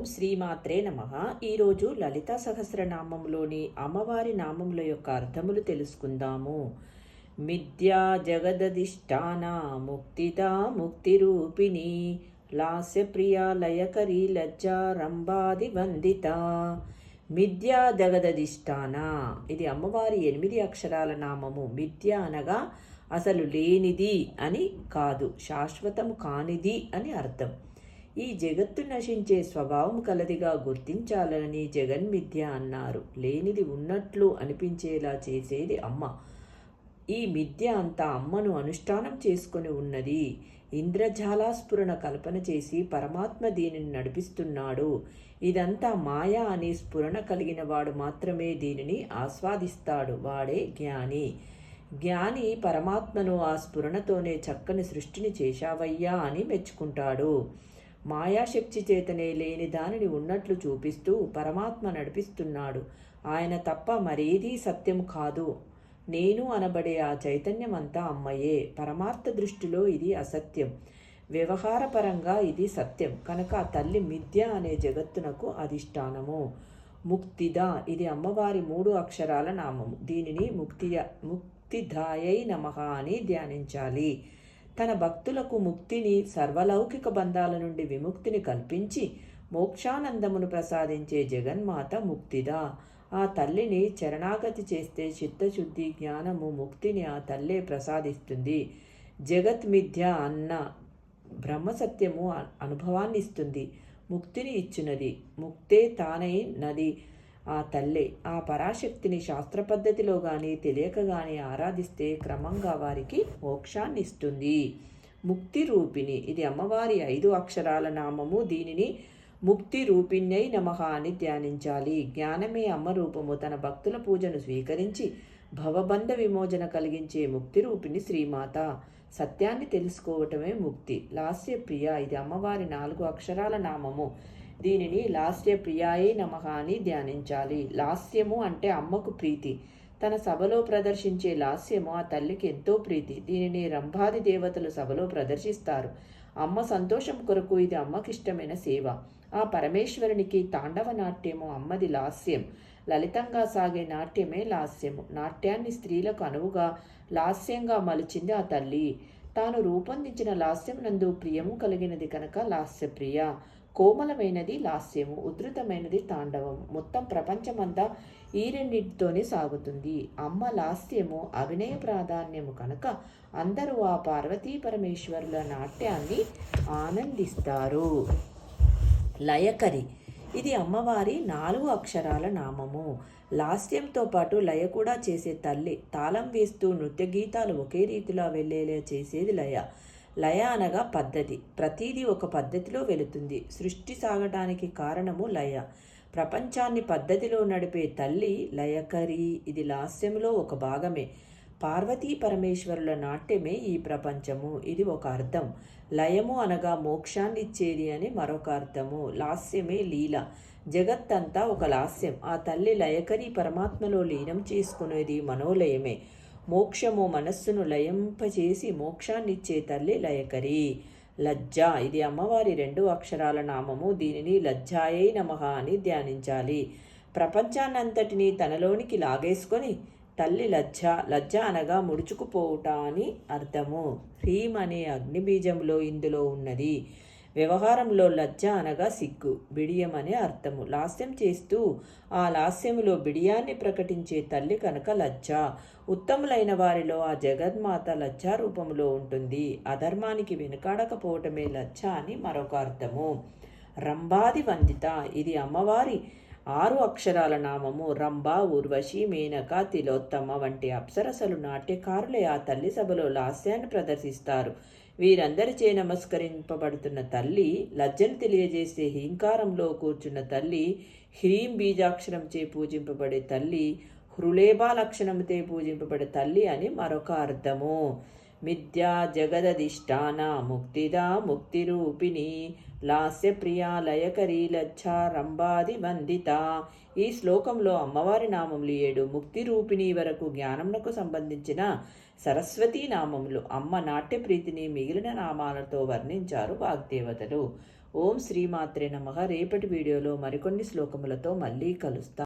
ఓం శ్రీమాత్రే నమ. ఈరోజు లలితా సహస్రనామంలోని అమ్మవారి నామముల యొక్క అర్థములు తెలుసుకుందాము. మిథ్యా జగదధిష్టాన ముక్తి ముక్తిరూపిణి లాస్యప్రియ లయకరి లజ్జారంభాది వందిత. మిథ్యా జగదధిష్టాన. ఇది అమ్మవారి ఎనిమిది అక్షరాల నామము. మిథ్య అనగా అసలు లేనిది అని కాదు శాశ్వతము కానిది అని అర్థం. ఈ జగత్తు నశించే స్వభావం కలదిగా గుర్తించాలని జగన్మిథ్య అన్నారు. లేనిది ఉన్నట్లు అనిపించేలా చేసేది అమ్మ. ఈ మిథ్య అంతా అమ్మను అనుష్ఠానం చేసుకొని ఉన్నది. ఇంద్రజాలాస్ఫురణ కల్పన చేసి పరమాత్మ దీనిని నడిపిస్తున్నాడు. ఇదంతా మాయా అనే స్ఫురణ కలిగిన వాడు మాత్రమే దీనిని ఆస్వాదిస్తాడు. వాడే జ్ఞాని. జ్ఞాని పరమాత్మను ఆ స్ఫురణతోనే చక్కని సృష్టిని చేశావయ్యా అని మెచ్చుకుంటాడు. మాయాశక్తి చేతనే లేని దానిని ఉన్నట్లు చూపిస్తూ పరమాత్మ నడిపిస్తున్నాడు. ఆయన తప్ప మరేదీ సత్యం కాదు. నేను అనబడే ఆ చైతన్యం అంతా అమ్మయే. పరమార్థ దృష్టిలో ఇది అసత్యం. వ్యవహారపరంగా ఇది సత్యం. కనుక ఆ తల్లి మిథ్య అనే జగత్తునకు అధిష్టానము. ముక్తిద. ఇది అమ్మవారి మూడు అక్షరాల నామము. దీనిని ముక్తి ముక్తిదాయై నమ అని ధ్యానించాలి. తన భక్తులకు ముక్తిని సర్వలౌకిక బంధాల నుండి విముక్తిని కల్పించి మోక్షానందమును ప్రసాదించే జగన్మాత ముక్తిదా. ఆ తల్లిని చరణాగతి చేస్తే చిత్తశుద్ధి జ్ఞానము ముక్తిని ఆ తల్లే ప్రసాదిస్తుంది. జగత్ మిథ్య అన్న బ్రహ్మసత్యము అనుభవాన్ని ఇస్తుంది ముక్తిని ఇచ్చినది. ముక్తే తానై నది. ఆ తల్లే ఆ పరాశక్తిని శాస్త్ర పద్ధతిలో కానీ తెలియక కానీ ఆరాధిస్తే క్రమంగా వారికి మోక్షాన్ని ఇస్తుంది ముక్తి రూపిణి ఇది అమ్మవారి ఐదు అక్షరాల నామము. దీనిని ముక్తి రూపిణ్యై నమః అని ధ్యానించాలి. జ్ఞానమే అమ్మ రూపము. తన భక్తుల పూజను స్వీకరించి భవబంధ విమోచన కలిగించే ముక్తి రూపిణి శ్రీమాత. సత్యాన్ని తెలుసుకోవటమే ముక్తి. లాస్య ప్రియ. ఇది అమ్మవారి నాలుగు అక్షరాల నామము. దీనిని లాస్య ప్రియాయే నమః అని ధ్యానించాలి. లాస్యము అంటే అమ్మకు ప్రీతి. తన సభలో ప్రదర్శించే లాస్యము ఆ తల్లికి ఎంతో ప్రీతి. దీనిని రంభాది దేవతలు సభలో ప్రదర్శిస్తారు. అమ్మ సంతోషం కొరకు ఇది అమ్మకిష్టమైన సేవ. ఆ పరమేశ్వరునికి తాండవ నాట్యము అమ్మది లాస్యం. లలితంగా సాగే నాట్యమే లాస్యము. నాట్యాన్ని స్త్రీలకు అనువుగా లాస్యంగా మలిచింది ఆ తల్లి. తాను రూపొందించిన లాస్యం నందు ప్రియము కలిగినది కనుక లాస్యప్రియ. కోమలమైనది లాస్యము ఉధృతమైనది తాండవం మొత్తం ప్రపంచమంతా ఈ రెండింటితోనే సాగుతుంది. అమ్మ లాస్యము అభినయ ప్రాధాన్యము కనుక అందరూ ఆ పార్వతీ పరమేశ్వరుల నాట్యాన్ని ఆనందిస్తారు. లయకరి. ఇది అమ్మవారి నాలుగు అక్షరాల నామము. లాస్యంతో పాటు లయ కూడా చేసే తల్లి. తాళం వేస్తూ నృత్య గీతాలు ఒకే రీతిలో వెళ్ళేలా చేసేది లయ. లయ అనగా పద్ధతి. ప్రతిదీ ఒక పద్ధతిలో వెళుతుంది. సృష్టి సాగటానికి కారణము లయ. ప్రపంచాన్ని పద్ధతిలో నడిపే తల్లి లయకరి. ఇది లాస్యంలో ఒక భాగమే. పార్వతీ పరమేశ్వరుల నాట్యమే ఈ ప్రపంచము. ఇది ఒక అర్థం. లయము అనగా మోక్షాన్నిచ్చేది అని మరొక అర్థము. లాస్యమే లీల. జగత్తంతా ఒక లాస్యం. ఆ తల్లి లయకరి పరమాత్మలో లీనం చేసుకునేది మనోలయమే. మోక్షము మనస్సును లయింపచేసి మోక్షాన్నిచ్చే తల్లి లయకరి. లజ్జ. ఇది అమ్మవారి రెండు అక్షరాల నామము. దీనిని లజ్జాయై నమః అని ధ్యానించాలి. ప్రపంచాన్నంతటినీ తనలోనికి లాగేసుకొని తల్లి లజ్జ లజ్జ అనగా ముడుచుకుపోవుట అని అర్థము. హ్రీం అనే అగ్నిబీజంలో ఇందులో ఉన్నది. వ్యవహారంలో లజ్జ అనగా సిగ్గు బిడియం అనే అర్థము. లాస్యం చేస్తూ ఆ లాస్యములో బిడియాన్ని ప్రకటించే తల్లి కనుక లజ్జ. ఉత్తములైన వారిలో ఆ జగన్మాత లజ్జా రూపంలో ఉంటుంది. అధర్మానికి వెనుకాడకపోవటమే లజ్జ అని మరొక అర్థము. రంభాది వందిత. ఇది అమ్మవారి ఆరు అక్షరాల నామము రంభ ఉర్వశి మేనక తిలోత్తమ వంటి అప్సరసలు నాట్యకారులే ఆ తల్లి సభలో లాస్యాన్ని ప్రదర్శిస్తారు. వీరందరిచే నమస్కరింపబడుతున్న తల్లి లజ్జను తెలియజేసే హీంకారంలో కూర్చున్న తల్లి హ్రీం బీజాక్షరంచే పూజింపబడే తల్లి హృలేబా లక్షణముతే పూజింపబడే తల్లి అని మరొక అర్థము. మిథ్యా జగదధిష్టాన ముక్తిదా ముక్తిరూపిణి లాస్య లయకరీ లయకరి రంభాది వందిత ఈ శ్లోకంలో అమ్మవారి నామములు ఏడు ముక్తి రూపిణి వరకు జ్ఞానమునకు సంబంధించిన సరస్వతీ నామములు అమ్మ నాట్య ప్రీతిని మిగిలిన నామాలతో వర్ణించారు వాగ్దేవతలు. ఓం శ్రీమాత్రే నమ. రేపటి వీడియోలో మరికొన్ని శ్లోకములతో మళ్ళీ కలుస్తా.